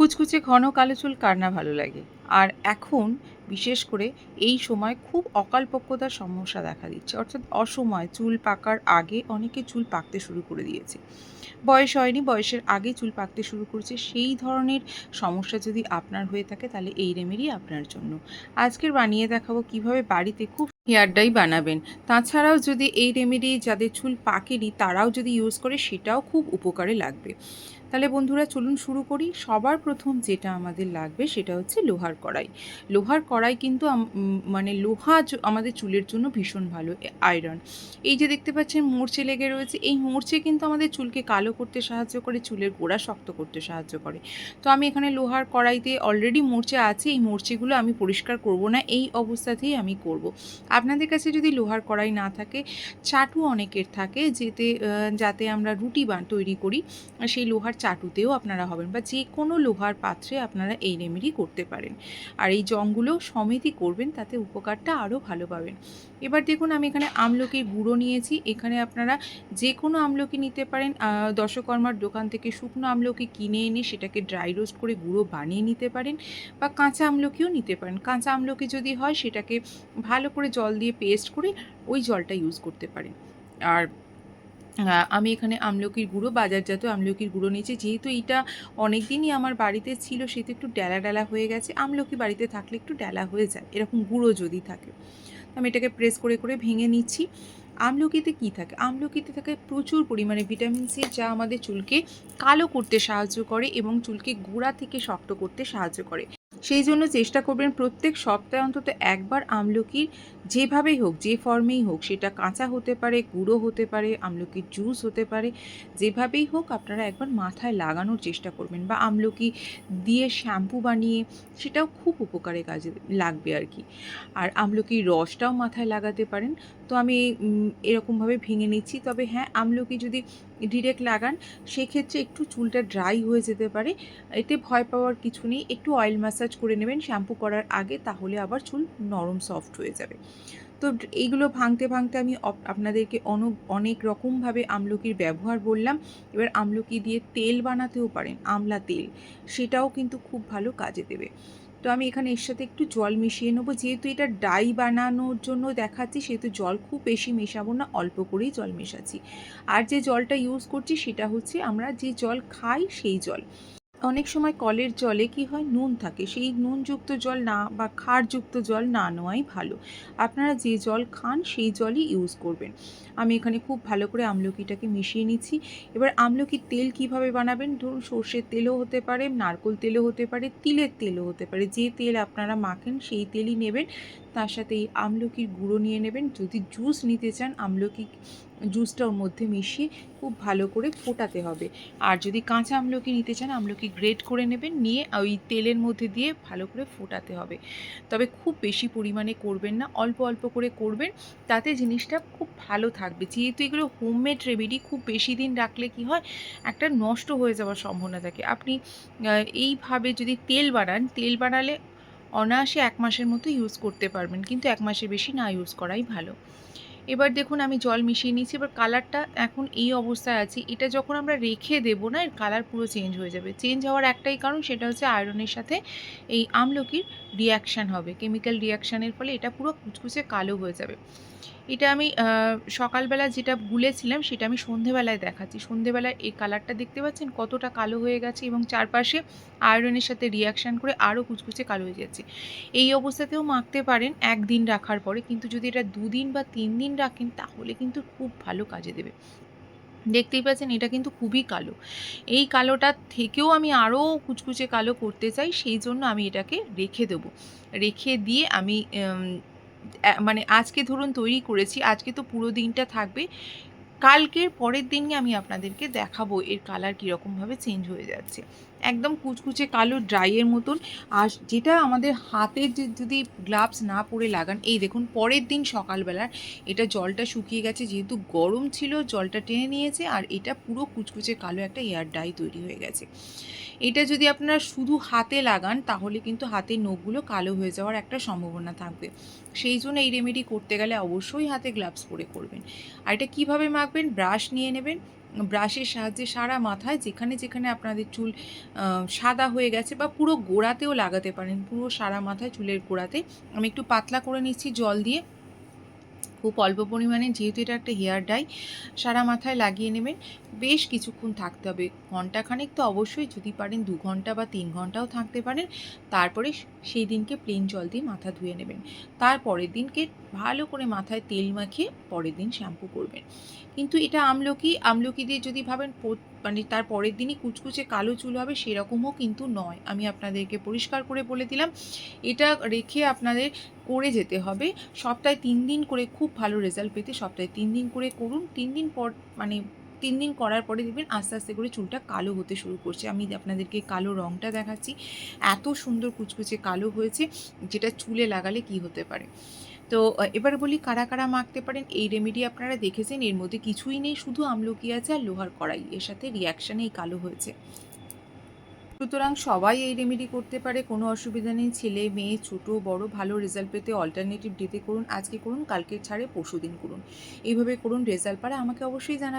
কুচকুচে ঘন কালো চুল কার না ভালো লাগে? আর এখন, বিশেষ করে এই সময় খুব অকালপক্যতার সমস্যা দেখা দিচ্ছে। অর্থাৎ অসময় চুল পাকার আগে অনেকে চুল পাকতে শুরু করে দিয়েছে। বয়স হয়নি, বয়সের আগে চুল পাকতে শুরু করেছে। সেই ধরনের সমস্যা যদি আপনার হয়ে থাকে, তাহলে এই রেমেডি আপনার জন্য। আজকের বানিয়ে দেখাবো কীভাবে বাড়িতে খুব হেয়ার ডাই বানাবেন। তাছাড়াও যদি এই রেমেডি যাদের চুল পাকেনি, তারাও যদি ইউজ করে, সেটাও খুব উপকারে লাগবে। তাহলে বন্ধুরা চলুন শুরু করি। সবার প্রথম যেটা আমাদের লাগবে সেটা হচ্ছে লোহার কড়াই। লোহার কড়াই কিন্তু মানে লোহা আমাদের চুলের জন্য ভীষণ ভালো আয়রন এই যে দেখতে পাচ্ছেন মোর্চে লেগে রয়েছে, এই মোর্চে কিন্তু আমাদের চুলকে কালো করতে সাহায্য করে, চুলের গোড়া শক্ত করতে সাহায্য করে। তো আমি এখানে লোহার কড়াইতে অলরেডি মোর্চে আছে, এই মোর্চেগুলো আমি পরিষ্কার করব না, এই অবস্থাতেই আমি করব। আপনাদের কাছে যদি লোহার কড়াই না থাকে, চাটু অনেকের থাকে, যেতে যাতে আমরা রুটি বান, তৈরি করি, সেই লোহার চাটুতেও আপনারা হবেন বা যে কোনো লোহার পাত্রে আপনারা এই রেমেডি করতে পারেন। আর এই জংগুলো সমেতই করবেন, তাতে উপকারটা আরও ভালো পাবেন। এবার দেখুন, আমি এখানে আমলকির গুঁড়ো নিয়েছি। এখানে আপনারা যে কোনো আমলকি নিতে পারেন। দশকর্মার দোকান থেকে শুকনো আমলকি কিনে এনে সেটাকে ড্রাই রোস্ট করে গুঁড়ো বানিয়ে নিতে পারেন বা কাঁচা আমলকিও নিতে পারেন। কাঁচা আমলকি যদি হয় সেটাকে ভালো করে জল দিয়ে পেস্ট করে ওই জলটা ইউজ করতে পারেন। আর আমি এখানে আমলকির গুঁড়ো, বাজারজাত আমলকির গুঁড়ো নিয়েছি। যেহেতু এটা অনেক দিনই আমার বাড়িতে ছিল, সেহেতু একটু ডেলা ডেলা হয়ে গেছে। আমলকি বাড়িতে থাকলে একটু ডেলা হয়ে যায়, এরকম গুঁড়ো যদি থাকে। আমি এটাকে প্রেস করে করে ভেঙে নিচ্ছি। আমলকিতে কি থাকে? আমলকিতে থাকে প্রচুর পরিমাণে ভিটামিন সি যা আমাদের চুলকে কালো করতে সাহায্য করে এবং চুলকে গোড়া থেকে শক্ত করতে সাহায্য করে। সেই জন্য চেষ্টা করবেন প্রত্যেক সপ্তাহে অন্তত একবার আমলকির যেভাবেই হোক, যে ফর্মেই হোক, সেটা কাঁচা হতে পারে, গুঁড়ো হতে পারে, আমলকির জুস হতে পারে, যেভাবেই হোক আপনারা একবার মাথায় লাগানোর চেষ্টা করবেন বা আমলকি দিয়ে শ্যাম্পু বানিয়ে সেটাও খুব উপকারে কাজে লাগবে আর কি। আর আমলকির রসটাও মাথায় লাগাতে পারেন। তো আমি এরকমভাবে ভেঙে নিচ্ছি। তবে হ্যাঁ আমলকি যদি ডিরেক্ট লাগান, সেক্ষেত্রে একটু চুলটা ড্রাই হয়ে যেতে পারে। এতে ভয় পাওয়ার কিছু নেই, একটু অয়েল ম্যাসাজ করে নেবেন শ্যাম্পু করার আগে, তাহলে আবার চুল নরম সফট হয়ে যাবে। তো এইগুলো ভাঙতে ভাঙতে আমি আপনাদেরকে অন, অনেক রকমভাবে আমলকির ব্যবহার বললাম। এবার আমলকি দিয়ে তেল বানাতেও পারেন, আমলা তেল, সেটাও কিন্তু খুব ভালো কাজে দেবে। তো আমি এখানে এর সাথে একটু জল মিশিয়ে নেব। যেহেতু এটা ডাই বানানোর জন্য দেখাচ্ছি, সেহেতু জল খুব বেশি মেশাবো না, অল্প করেই জল মেশাচ্ছি। আর যে জলটা ইউজ করছি, সেটা হচ্ছে আমরা যে জল খাই, সেই জল। অনেক সময় কলের জলে কি হয়? নুন থাকে। সেই নুনযুক্ত জল না বা ক্ষারযুক্ত জল না নেওয়াই ভালো। আপনারা যে জল খান, সেই জলই ইউজ করবেন। আমি এখানে খুব ভালো করে আমলকিটাকে মিশিয়ে নিচ্ছি। এবার আমলকির তেল কীভাবে বানাবেন? ধরুন, সর্ষের তেলও হতে পারে, নারকোল তেলও হতে পারে, তিলের তেলও হতে পারে। যে তেল আপনারা মাখেন, সেই তেলই নেবেন। তার সাথে এই আমলকির গুঁড়ো নিয়ে নেবেন। যদি জুস নিতে চান, আমলকি জুসটা ওর মধ্যে মিশিয়ে খুব ভালো করে ফোটাতে হবে। আর যদি কাঁচা আমলকি নিতে চান, আমলকি গ্রেট করে নেবেন, নিয়ে ওই তেলের মধ্যে দিয়ে ভালো করে ফোটাতে হবে। তবে খুব বেশি পরিমাণে করবেন না, অল্প অল্প করে করবেন, তাতে জিনিসটা খুব ভালো থাকবে। যেহেতু এগুলো হোমমেড রেমেডি খুব বেশি দিন রাখলে কি হয়, একটা নষ্ট হয়ে যাওয়ার সম্ভাবনা থাকে। আপনি এইভাবে যদি তেল বানান তেল বানালে অনায়াসে এক মাসের মতো ইউজ করতে পারবেন, কিন্তু এক মাসের বেশি না ইউজ করাই ভালো। এবার দেখুন আমি জল মিশিয়ে নিয়েছি, এবার কালারটা এখন এই অবস্থায় আছে। এটা যখন আমরা রেখে দেবো না, এর কালার পুরো চেঞ্জ হয়ে যাবে। চেঞ্জ হওয়ার একটাই কারণ, সেটা হচ্ছে আয়রনের সাথে এই আমলকির রিয়াকশান হবে। কেমিক্যাল রিয়াকশানের ফলে এটা পুরো কুচকুচে কালো হয়ে যাবে। এটা আমি সকালবেলা যেটা গুলেছিলাম সেটা আমি সন্ধেবেলায় দেখাচ্ছি। সন্ধেবেলায় এই কালারটা দেখতে পাচ্ছেন? কতটা কালো হয়ে গেছে এবং চারপাশে আয়রনের সাথে রিয়াকশান করে আরও কুচকুচে কালো হয়ে যাচ্ছে। এই অবস্থাতেও মাখতে পারেন একদিন রাখার পরে, কিন্তু যদি এটা দুদিন বা তিন দিন রাখেন, তাহলে কিন্তু খুব ভালো কাজে দেবে। দেখতেই পাচ্ছেন, এটা কিন্তু খুবই কালো। এই কালোটার থেকেও আমি আরও কুচকুচে কালো করতে চাই, সেই জন্য আমি এটাকে রেখে দেবো। রেখে দিয়ে আমি মানে আজকে ধরুন তৈরি করেছি আজকে তো পুরো দিনটা থাকবে। কালকের পরের দিনই আমি আপনাদেরকে দেখাবো এর কালার কীরকমভাবে চেঞ্জ হয়ে যাচ্ছে। একদম কুচকুচে কালো ড্রাইয়ের মতন। আর যেটা আমাদের হাতে যদি গ্লাভস না পরে লাগান, এই দেখুন পরের দিন সকালবেলার এটা জলটা শুকিয়ে গেছে, যেহেতু গরম ছিল, জলটা টেনে নিয়েছে, আর এটা পুরো কুচকুচে কালো একটা এয়ার ডাই তৈরি হয়ে গেছে। এটা যদি আপনারা শুধু হাতে লাগান, তাহলে কিন্তু হাতের নখগুলো কালো হয়ে যাওয়ার একটা সম্ভাবনা থাকবে। সেই জন্য এই রেমেডি করতে গেলে অবশ্যই হাতে গ্লাভস পরে করবেন। আর এটা কীভাবে মাখবেন ব্রাশ নিয়ে নেবেন। ব্রাশের সাহায্যে সারা মাথায় যেখানে যেখানে আপনাদের চুল সাদা হয়ে গেছে বা পুরো গোড়াতেও লাগাতে পারেন, পুরো সারা মাথায় চুলের গোড়াতে। আমি একটু পাতলা করে নিচ্ছি জল দিয়ে। খুব অল্প পরিমাণে, যেহেতু এটা একটা হেয়ার ডাই সারা মাথায় লাগিয়ে নেবেন। বেশ কিছুক্ষণ থাকতে হবে। ঘন্টাখানেক তো অবশ্যই, যদি পারেন দু ঘণ্টা বা তিন ঘন্টাও থাকতে পারেন। তারপরে সেই দিনকে প্লেন জল দিয়ে মাথা ধুয়ে নেবেন। তারপরের দিনকে ভালো করে মাথায় তেল মাখিয়ে পরের দিন শ্যাম্পু করবেন। কিন্তু এটা আমলকি আমলকি দিয়ে যদি ভাবেন মানে তার পরের দিনই কুচকুচে কালো চুল হবে সেরকমও কিন্তু নয়। আমি আপনাদেরকে পরিষ্কার করে বলে দিলাম, এটা রেখে আপনাদের করে যেতে হবে। সপ্তাহে তিন দিন করে খুব ভালো রেজাল্ট পেতে সপ্তাহে তিন দিন করে করুন, তিন দিন পর মানে তিন দিন করার পরে দেখবেন আস্তে আস্তে করে চুলটা কালো হতে শুরু করছে। আমি আপনাদেরকে কালো রঙটা দেখাচ্ছি, এত সুন্দর কুচকুচে কালো হয়েছে, যেটা চুলে লাগালে কি হতে পারে? তো এবার বলি কারা কারা মাখতে পারেন, এই রেমেডি আপনারা দেখেছেন, এর মধ্যে কিছুই নেই, শুধু আমলকি আছে আর লোহার কড়াই, এর সাথে রিয়াকশানে এই কালো হয়েছে। সুতরাং সবাই এই রেমেডি করতে পারে, কোনো অসুবিধা নেই, ছেলে, মেয়ে, ছোট, বড়, ভালো রেজাল্ট পেতে অল্টারনেটিভ ডেতে করুন, আজকে করুন, কালকে ছাড়ে পরশু দিন করুন। এইভাবে করুন রেজাল্ট পারে, আমাকে অবশ্যই জানাবেন।